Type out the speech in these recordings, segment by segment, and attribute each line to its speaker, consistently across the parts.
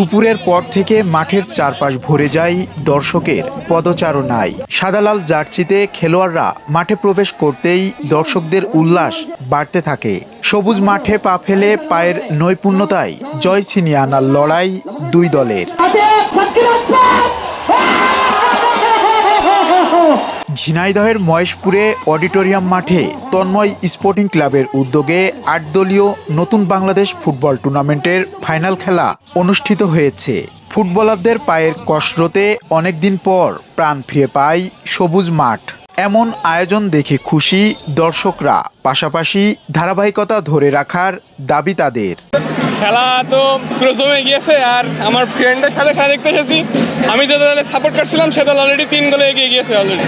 Speaker 1: দুপুরের পর থেকে মাঠের চারপাশ ভরে যায় দর্শকের পদচারণায়। সাদালাল জার্সিতে খেলোয়াড়রা মাঠে প্রবেশ করতেই দর্শকদের উল্লাস বাড়তে থাকে। সবুজ মাঠে পা ফেলে পায়ের নৈপুণ্যতায় জয় ছিনিয়ে আনার লড়াই দুই দলের। ঝিনাইদহের মহেশপুরে অডিটোরিয়াম মাঠে তন্ময় স্পোর্টিং ক্লাবের উদ্যোগে আট দলীয় নতুন বাংলাদেশ ফুটবল টুর্নামেন্টের ফাইনাল খেলা অনুষ্ঠিত হয়েছে। ফুটবলারদের পায়ের কসরতে অনেকদিন পর প্রাণ ফিরে পায় সবুজ মাঠ। এমন আয়োজন দেখে খুশি দর্শকরা, পাশাপাশি ধারাবাহিকতা ধরে রাখার দাবি তাদের।
Speaker 2: খেলা তো পুরো জমে গিয়েছে আর আমার ফ্রেন্ডের সাথে খেলা দেখতে এসেছি। আমি যে দলে সাপোর্ট করছিলাম সে দল অলরেডি তিন গোলে এগিয়ে গিয়েছে অলরেডি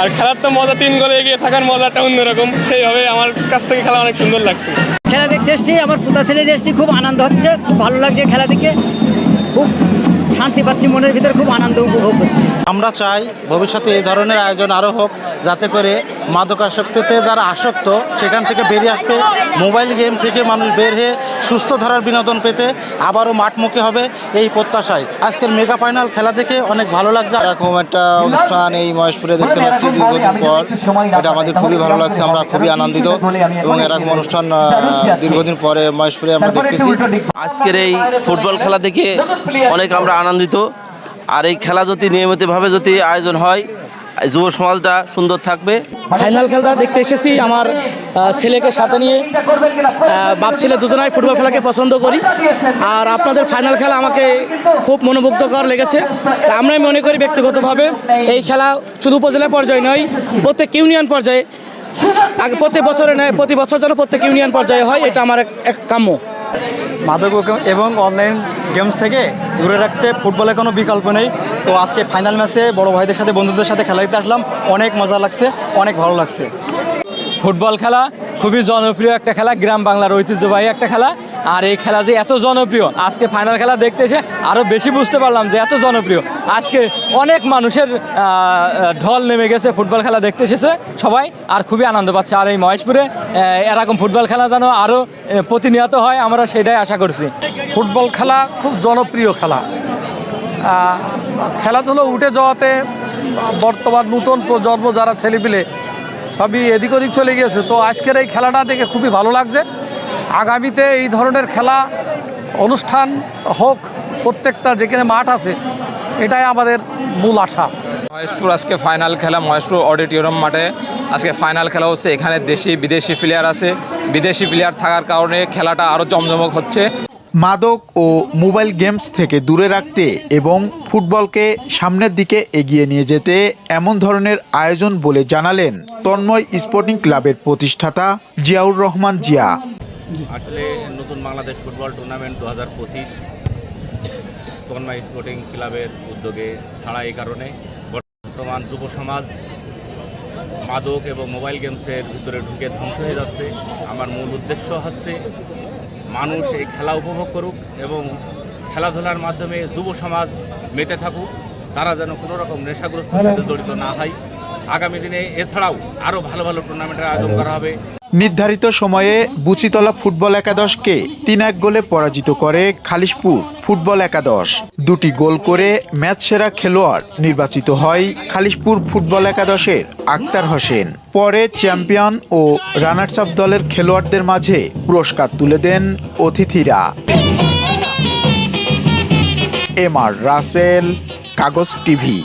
Speaker 2: আর খেলার তো মজা, তিন গোলে এগিয়ে থাকার মজাটা অন্যরকম। সেইভাবে আমার কাছ থেকে খেলা অনেক সুন্দর লাগছে।
Speaker 3: খেলা দেখতে এসছি, আমার পুতা ছেলে এসছি, খুব আনন্দ হচ্ছে, খুব ভালো লাগছে খেলা দেখে। খুব শান্তি পাচ্ছি মনের ভিতরে খুব আনন্দ উপভোগ করছি।
Speaker 4: আমরা চাই ভবিষ্যতে এই ধরনের আয়োজন আরও হোক যাতে করে মাদকাসক্তিতে যারা আসক্ত সেখান থেকে বেরিয়ে আসবে মোবাইল গেম থেকে মানুষ বের হয়ে সুস্থ ধারার বিনোদন পেতে আবারও মাঠমুখী হবে এই প্রত্যাশায়। আজকের মেগা ফাইনাল খেলা দেখে অনেক ভালো লাগছে।
Speaker 5: এরকম একটা অনুষ্ঠান এই মহেশপুরে দেখতে পাচ্ছি দীর্ঘদিন পর। এটা আমাদের খুবই ভালো লাগছে আমরা খুবই আনন্দিত। এবং এরকম অনুষ্ঠান দীর্ঘদিন পরে মহেশপুরে আমরা দেখতেছি।
Speaker 6: আজকের এই ফুটবল খেলা দেখে অনেক আমরা আনন্দিত। আর এই খেলা যদি নিয়মিতভাবে যদি আয়োজন হয়, যুব সমাজটা সুন্দর থাকবে।
Speaker 7: ফাইনাল খেলটা দেখতে এসেছি আমার ছেলেকে সাথে নিয়ে। বাপ ছেলে দুজনাই ফুটবল খেলাকে পছন্দ করি। আর আপনাদের ফাইনাল খেলা আমাকে খুব মনোমুগ্ধকর লেগেছে। তা আমরাই মনে করি ব্যক্তিগতভাবে এই খেলা শুধু উপজেলা পর্যায়ে নয়, প্রত্যেক ইউনিয়ন পর্যায়ে, আগে প্রত্যেক বছরে নয়, প্রতি বছর যেন প্রত্যেক ইউনিয়ন পর্যায়ে হয়, এটা আমার এক কাম্য।
Speaker 4: মাদক এবং অনলাইন গেমস থেকে দূরে রাখতে ফুটবলের কোনো বিকল্প নেই। তো আজকে ফাইনাল ম্যাচে বড় ভাইদের সাথে, বন্ধুদের সাথে খেলা দিতে আসলাম। অনেক মজা লাগছে, অনেক ভালো লাগছে।
Speaker 8: ফুটবল খেলা খুবই জনপ্রিয় একটা খেলা, গ্রাম বাংলার ঐতিহ্যবাহী একটা খেলা। আর এই খেলা যে এত জনপ্রিয়, আজকে ফাইনাল খেলা দেখতে এসে আরও বেশি বুঝতে পারলাম যে এত জনপ্রিয়। আজকে অনেক মানুষের ঢল নেমে গেছে, ফুটবল খেলা দেখতে এসেছে সবাই, আর খুবই আনন্দ পাচ্ছে। আর এই মহেশপুরে এরকম ফুটবল খেলা যেন আরও প্রতিনিয়ত হয়, আমরা সেটাই আশা করছি।
Speaker 9: ফুটবল খেলা খুব জনপ্রিয় খেলা। খেলাধুলো উঠে যাওয়াতে, বর্তমান নতুন প্রজন্ম যারা ছেলেপিলে সবই এদিক ওদিক চলে গিয়েছে। তো আজকের এই খেলাটা দেখে খুবই ভালো লাগছে। আগামীতে এই ধরনের খেলা, অনুষ্ঠান হোক, প্রত্যেকটা যেখানে মাঠ আছে, এটাই আমাদের মূল আশা।
Speaker 8: মহেশপুর আজকে ফাইনাল খেলা, মহেশপুর অডিটোরিয়াম মাঠে। আজকে ফাইনাল খেলা হচ্ছে, এখানে দেশি বিদেশি প্লেয়ার আছে। বিদেশি প্লেয়ার থাকার কারণে খেলাটা আরও জমজমক হচ্ছে।
Speaker 1: মাদক ও মোবাইল গেমস থেকে দূরে রাখতে এবং ফুটবলকে সামনের দিকে এগিয়ে নিয়ে যেতে এমন ধরনের আয়োজন বলে জানালেন তন্ময় স্পোর্টিং ক্লাবের প্রতিষ্ঠাতা জিয়াউর রহমান জিয়া।
Speaker 10: আসলে নতুন বাংলাদেশ ফুটবল টুর্নামেন্ট দু হাজার পঁচিশ তন্ময় স্পোর্টিং ক্লাবের উদ্যোগে ছাড়া এই কারণে বর্তমান যুব সমাজ মাদক এবং মোবাইল গেমসের ভিতরে ঢুকে ধ্বংস হয়ে যাচ্ছে। আমার মূল উদ্দেশ্য হচ্ছে মানুষ এই খেলা উপভোগ করুক এবং খেলাধুলার মাধ্যমে যুব সমাজ মেতে থাকুক, তারা যেন কোনো রকম নেশাগ্রস্তের সাথে জড়িত না হয়। আগামী দিনে এছাড়াও আরও ভালো ভালো টুর্নামেন্টের আয়োজন করা হবে।
Speaker 1: নির্ধারিত সময়ে বুচিতলা ফুটবল একাদশকে তিন এক গোলে পরাজিত করে খালিশপুর ফুটবল একাদশ। দুটি গোল করে ম্যাচ সেরা খেলোয়াড় নির্বাচিত হয় খালিশপুর ফুটবল একাদশের আক্তার হোসেন। পরে চ্যাম্পিয়ন ও রানার্স আপ দলের খেলোয়াড়দের মাঝে পুরস্কার তুলে দেন অতিথিরা। এম আর রাসেল, কাগজ টিভি।